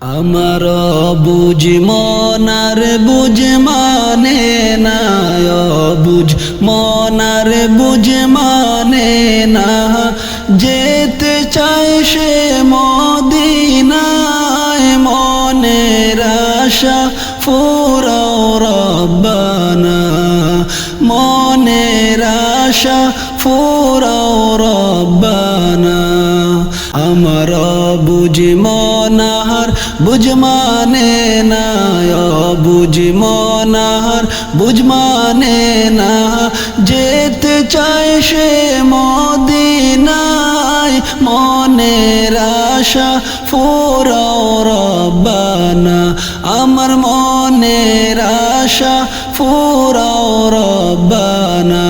আমার বুঝ মনার বুঝ মানে না বুঝ মনার বুঝ মানে না যেতে চায় সে মদিনায় মনের আশা, ফুরাও রব্বানা। মনের আশা, ফুরাও রব্বানা। আমার বুঝ মনার বুঝ মানে না বুঝ মনার বুঝ মানে না, যেতে চায় সে মদিনায়, মনের আশা ফুরাও রব্বানা, আমার মনের আশা ফুরাও রব্বানা।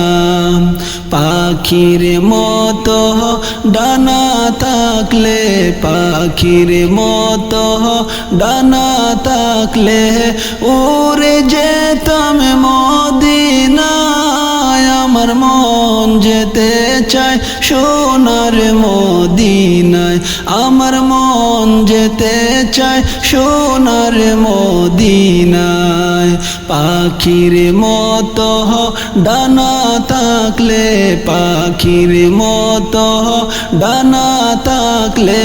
পাখির মতো, ডানা থাকলে পাখির মতো, ডানা থাকলে উড়ে যেতাম মদিনায়। আমার মন যেতে চায় সোনার মদিনায়। আমার মন যেতে চায় সোনার মদিনায়। পাখির মতো ডানা থাকলে পাখির মতো ডানা থাকলে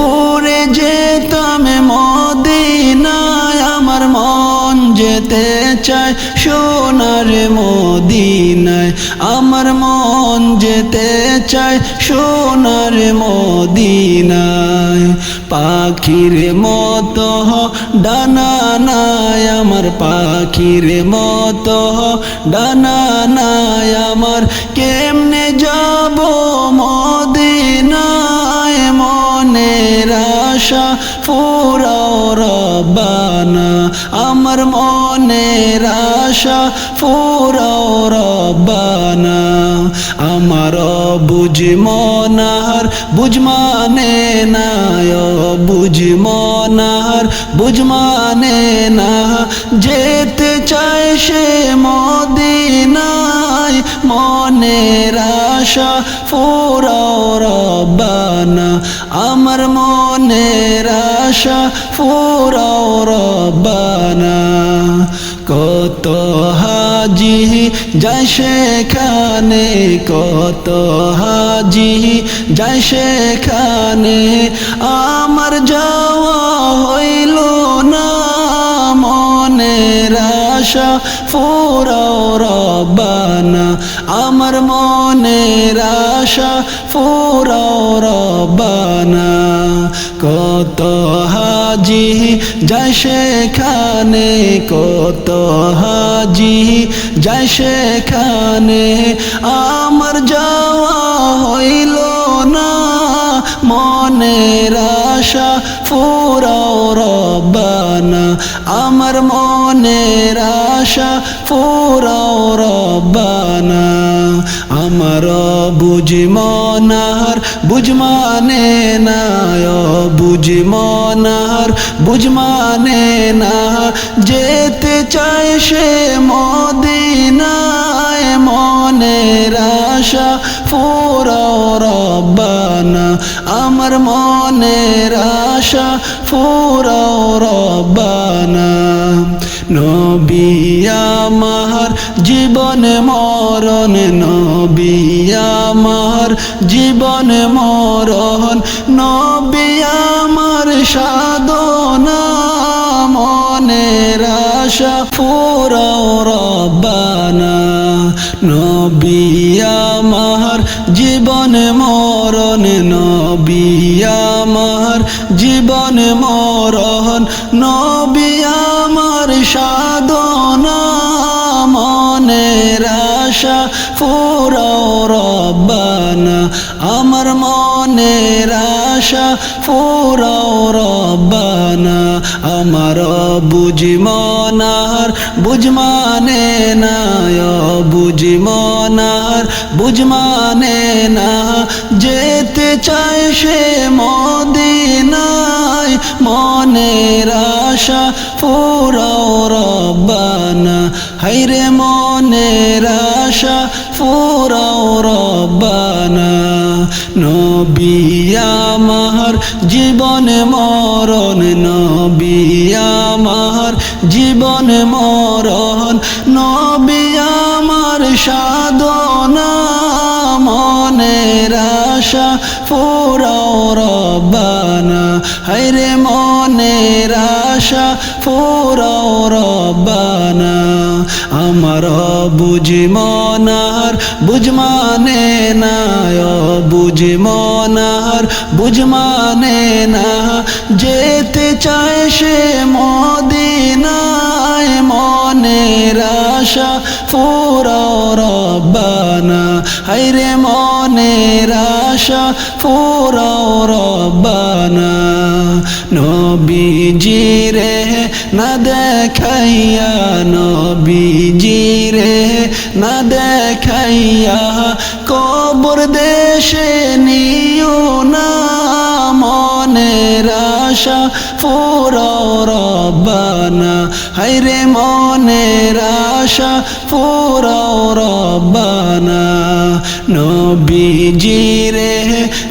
উড়ে যেতাম মদিনায়, আমার মন যেতে চায় সোনার মদিনায়, আমার মন যেতে চায় সোনার মদিনায়। পাখির মতো ডানা নাই আমার পাখির মতো ডানা নাই আমার। কেমনে যাব মদিনা? আশা ফুরাও রব্বানা, আমার মনের আশা ফুরাও রব্বানা। আমার বুঝ মনার, বুঝ মানে না বুঝ মনার, বুঝ মানে না। যেতে চায় সে মদিনায়, মনের আশা ফুরাও রব্বানা। আমার মনের আশা ফুরাও রব্বানা। কত হাজি যায় সেখানে, কত হাজি যায় সেখানে। আমার যাওয়া আশা ফুরাও রব্বানা, আমার মনের আশা ফুরাও রব্বানা। কত হাজি যায় সেখানে, কত হাজি যায় সেখানে, আমার যাওয়া হইল না। মনের আশা ফুরাও রব্বানা আমার মনের আশা ফুরাও রব্বানা আমার বুঝ মনার বুঝ মানে না বুঝ মনার বুঝ মানে না যেতে চায় সে মদিনায় মনের আশা ফুরাও রব্বানা আমার মনের আশা ফুরাও রব্বানা নবিয়া মাহার জীবন মরণ নবিয়া মাহার জীবন মরণ নবিয়া মার সাধনা মনের আশা ফুরাও রব্বানা। নবিয়া মাহার জীবন মরণ নবিয়া মাহার জীবন মরণ মার সাধনা মনের আশা ফুরাও রব্বানা। আমার মনের আশা রব্বানা। আমার বুঝ মনার, বুঝ মানে না বুঝ মনার, বুঝ মানে না। যেতে চায় সে মদিনায়, মনের আশা ফুরাও রব্বানা। হাইরে মনের আশা ফুরাও রব্বানা। নবিয়া মাহার জীবন মরণ, নবী আমার জীবন মরণ নবী আমার সাধনা মনের আশা ফুরাও রব্বানা। হাইরে মনের আশা রব্বানা। আমার বুঝি মনার, বুঝ মানে না বুঝি মনার, বুঝ মানে না। যেতে চায় সে মদিনায়, মনের আশা ফুরাও রব্বানা। হাইরে মনের আশা ফুরাও রব্বানা। নবীজি রে না দেখাইয়া নবীজি রে না দেখাইয়া কবর দেশে নিও না মনের আশা ফুরাও রব্বানা। হাইরে মনের আশা ফুরাও রব্বানা। নবীজি রে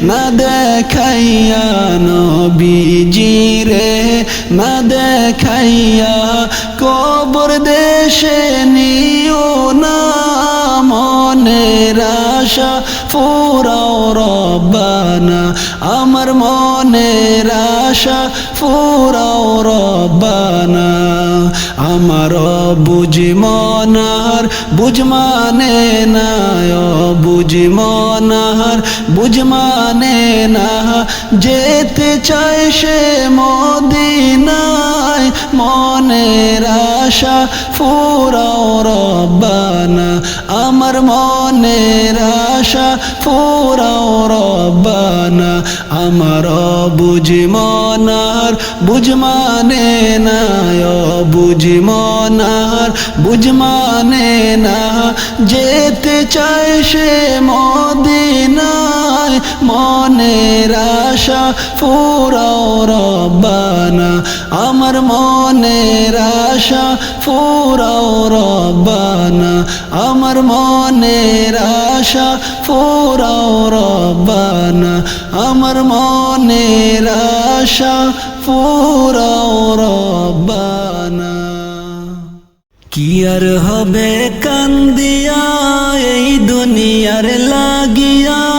না দেখাইয়া নবীজি রে না দেখাইয়া কবর দেশে নিও না মনের আশা, ফুরাও রব্বানা। আমার মনের আশা, ফুরাও রব্বানা। আমার বুঝি মনার, বুঝ মানে না বুঝি মনার, বুঝ মানে না। যেতে চায় সে মদিনায় মনের আশা ফুরাও রব্বানা। আমার মনের আশা ফুরাও রব্বানা। আমার বুঝি মনার, বুঝ মানে না বুঝি মনার, বুঝ মানে না। যেতে চায় সে মদিনায় মনের আশা ফুরাও রব্বানা। আমার মনের আশা ফুরাও রব্বানা। আমার মনের আশা ফুরাও রব্বানা। আমার মনের আশা ফুরাও রব্বানা। কি আর হবে কান্দিয়া, এই দুনিয়ার লাগিয়া।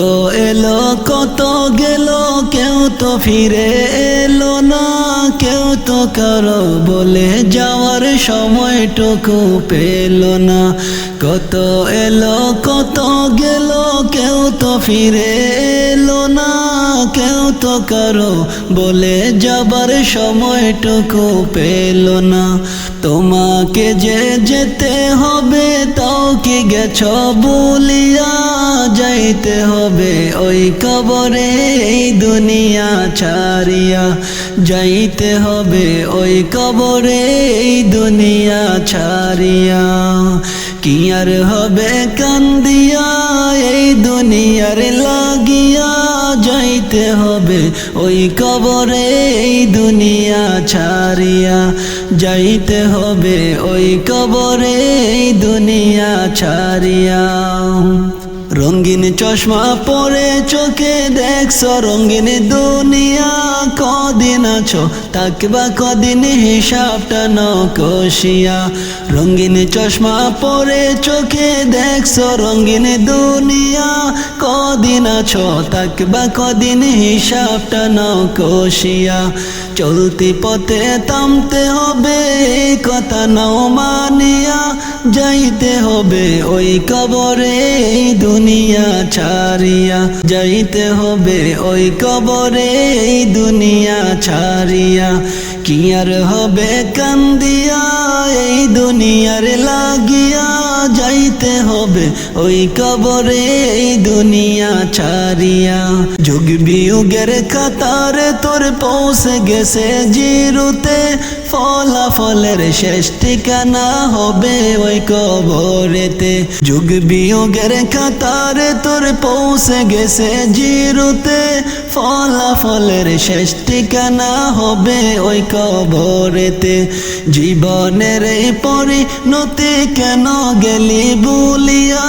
কত এলো, কত গেল, কেউ তো ফিরে এলো না, কেউ তো কারও বলে যাওয়ার সময়টুকু পেল না। কত এলো, কত গেল, কেউ তো ফিরে এলো না, কেউ তো কারও বলে যাবার সময়টুকু পেল না। তোমাকে যে যেতে হবে, তাও কি গেছ বলিয়া যাইতে হবে? ওই কবরে এই দুনিয়া ছাড়িয়া যাইতে হবে। ওই কবরে এই দুনিয়া ছাড়িয়া কি আর হবে কান্দিয়া? এই দুনিয়ার লাগিয়া যাইতে হবে। ওই কবরে এই দুনিয়া ছাড়িয়া যাইতে হবে ওই কবরে দুনিয়া ছাড়িয়া। রঙ্গিন চশমা পরে চোখে দেখছ রঙ্গিন দুনিয়া কদিন আছো তাকবা কদিন হিসাবটা নকশিয়া রঙিন চশমা পরে চোখে দেখছ রঙিন দুনিয়া। কদিন আছো? তাকবা কদিন হিসাবটা নকশিয়া চলতি পথে থামতে হবে কথা নাও মানিয়া। যাইতে হবে ওই কবরে দুনিয়া ছাড়িয়া। যাইতে হবে ওই কবরে দুনিয়া ছাড়িয়া, কি আর হবে কান্দিয়া? এই দুনিয়ার লাগিয়া যাইতে হবে, ওই কবরে এই দুনিয়া ছাড়িয়া। যুগ বিয়োগের কাতারে তোর পৌঁছে গেছে জিরুতে ফলাফলের শেষ ঠিকানা হবে ওই কবরেতে। যুগ বিয়োগের কাতারে তোর পৌঁছে গেছে জিরুতে। ফলাফলের শেষ ঠিকানা হবে ওই কবরেতে। জীবনের পরিণতি কেন গেলি বলিয়া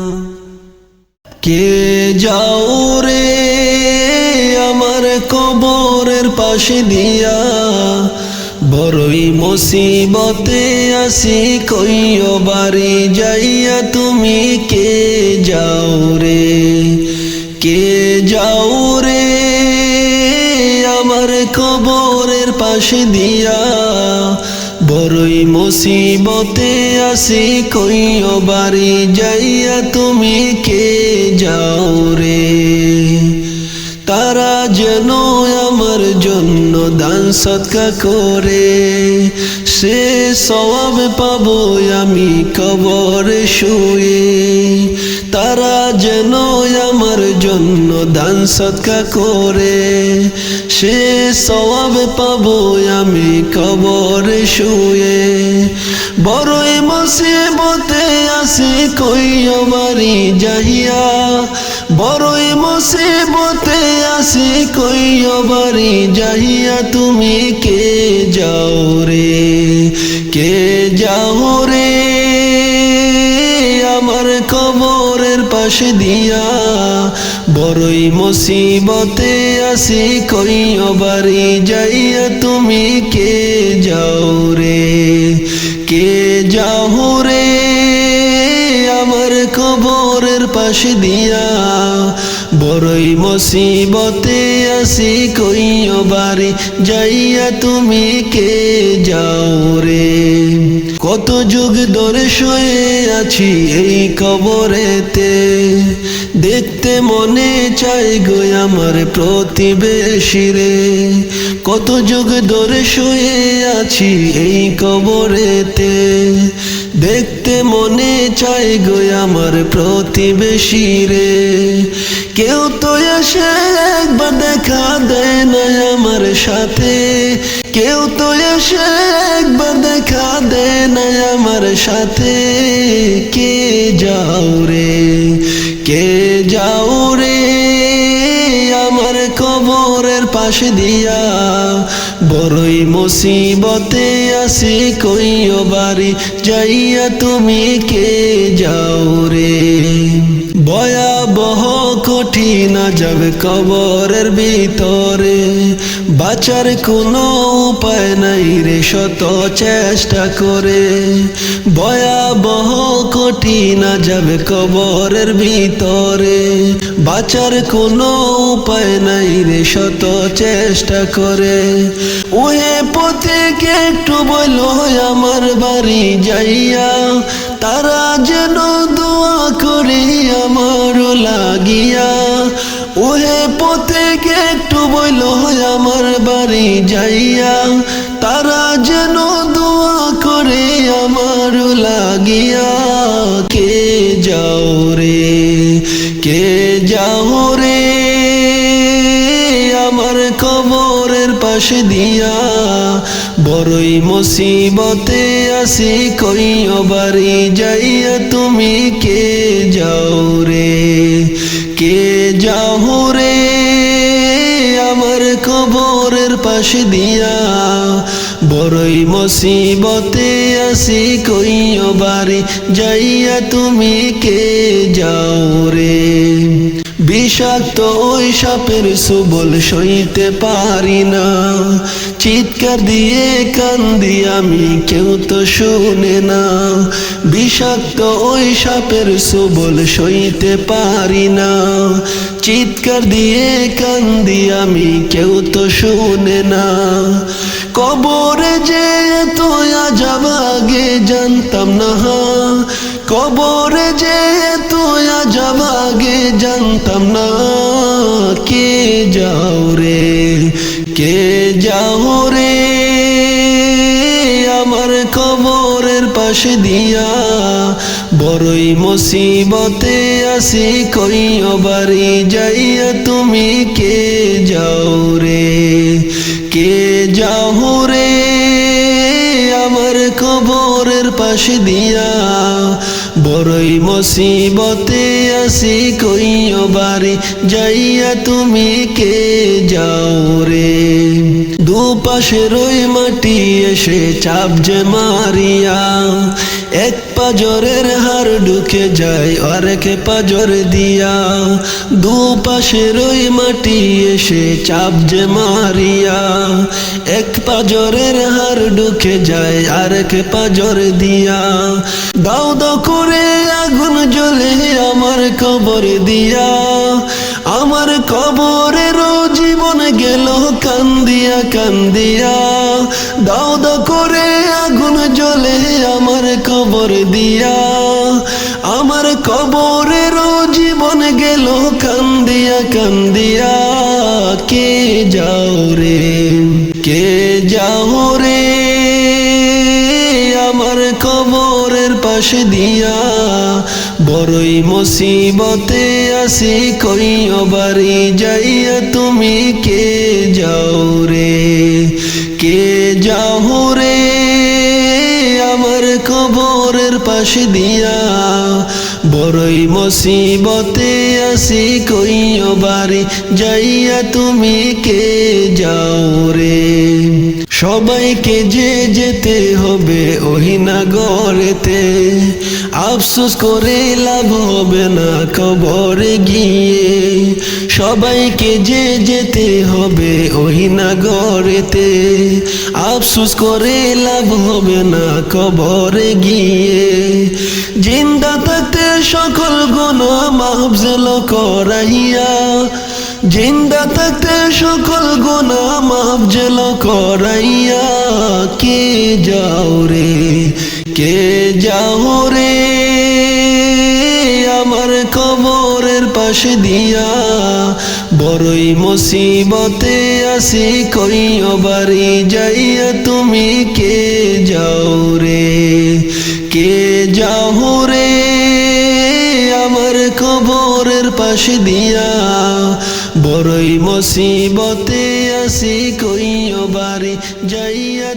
কে যাও রে আমার কবরের পাশে দিয়া? বড়ই মুসিবতে আসি, কইও বাড়ি যাইয়া তুমি কে যাও রে? কে যাও রে আমার কবরের পাশে দিয়া? বড়ই মুসিবতে আসি কইও বাড়ি যাইয়া তুমি কে যাও রে? তারা যেন আমার জন্য দান সৎকা করে, সে সবাব পাবো আমি কবরে শুয়ে। তারা যেন আমার জন্য দান সৎকা করে, সে সবাব পাবো আমি কবরে শুয়ে। বড়ই মুসিবতে আসি কই বাড়ি যাহিয়া বড়ই মুসিবতে আসি কই বাড়ি যাহিয়া তুমি কে যাও রে? কে যাও রে? পাশে দিয়া, বড়ই মুসিবতে আসি কই বাড়ি যাইয়া তুমি কে যাও রে? কে যাও রে? আমার কবরের পাশে দিয়া, বড়ই মুসিবতে আসি কই বাড়ি যাইয়া তুমি কে যাও রে? কত যুগ ধরে শুয়ে আছি এই কবরেতে। দেখতে মনে চাই গো আমার প্রতিবেশী রে কত যুগ ধরে শুয়ে আছি এই কবরেতে। দেখতে মনে চাই গো আমার প্রতিবেশী রে কেউ তো এসে একবার দেখা দেয় না আমার সাথে। কেউ তো এসে সাথে কে যাও রে? কে যাও রে? আমার কবরের পাশে দিয়া। বড়ই মুসিবতে আসি কইও বাড়ি যাইয়া তুমি কে যাও রে? ভয়াবহ কঠিন যাবে কবরের ভিতরে। বাঁচার কোনো উপায় নাই রে, শত চেষ্টা করে। ভয়াবহ কঠিন যাবে কবরের ভিতরে। বাঁচার কোনো উপায় নাই রে, শত চেষ্টা করে। ওহে পথে একটু বলো আমার বাড়ি যাইয়া। তারা যেন দোয়া করি আমার লাগিয়া। ওহে আমার বাড়ি যাইয়া, তারা যেন দোয়া করে আমার লাগিয়া। কে যাও রে, কে যাও রে, আমার কবরের পাশে দিয়া। বড়ই মুসিবতে আসি কইও বাড়ি যাইয়া তুমি কে যাও রে, কে যাও রে। কবরের পাশে দিয়া বড়ই মসিবতে আসি কইও বাড়ি যাইয়া তুমি কে যাও রে? বিষাক্ত ওই সাপের সুবল সইতে পারি না। চিৎকার দিয়ে কান্দি আমি কেউ তো শুনে না। বিষাক্ত ওই সাপের সুবল সইতে পারি না। চিৎকার দিয়ে কান্দি আমি কেউ তো শুনে না। কবরে যে তো আজাব আগে জানতাম না। কবরে যে তো আজাব আগে জানতাম না, কে যাও রে, কে যাও রে? আমার কবরের পাশে দিয়া বড়ই মুসিবতে আসি কইও বাড়ি যাইয়া তুমি কে যাও রে, কে যাও রে? আমার কবরের পাশে দিয়া বড়ই মুসিবতে আসি কইও বাড়ি যাইয়া তুমি কে যাও রে? দুপাশে রই মাটি এসে চাপ যে মারিয়া। এক পাজরের হার ঢুকে যায় আরেক পাজর দিয়া। দুপাশে রই মাটি এসে চাপ যে মারিয়া। এক পাজরের হার ঢুকে যায় আরেক পাজর দিয়া। দাও দাও করে আগুন জ্বলে আমার কবর দিয়া। আমার কবরের জীবন গেল কান্দিয়া কান্দিয়া। দাও করে আগুন জ্বলে আমার কবর দিয়া। আমার কবরের জীবন গেল কান্দিয়া কান্দিয়া। কে যাও রে, কে যাও রে? আমার কবরের পাশে দিয়া বড়ই মুসিবতে আসি কইও বাড়ি যাইয়া তুমি কে যাও রে? কে যাও রে? আমার কবরের পাশে দিয়া। বড়ই মুসিবতে আসি কইও বাড়ি যাইয়া তুমি কে যাও রে? সবাইকে যে যেতে হবে ওহিনা গড়েতে আফসোস করে লাভ হবে না কবরে গিয়ে। সবাইকে যে যেতে হবে ওহিনা গড়েতে আফসোস করে লাভ হবে না কবরে গিয়ে। জিন্দা থাকতে সকল গুণ মাহফজল করাইয়া। জিন্দা থাকতে সকল গুণা মাফজল করাইয়া। কে যাও রে কে যাও রে আমার কবরের পাশে দিয়া? বড়ই মুসিবতে আসি কইও বাড়ি যাইয়া তুমি কে যাও রে? কে যাও রে আমার কবরের পাশে দিয়া? বড়ই মুসিবতে আসি কইও বাড়ি যাইয়া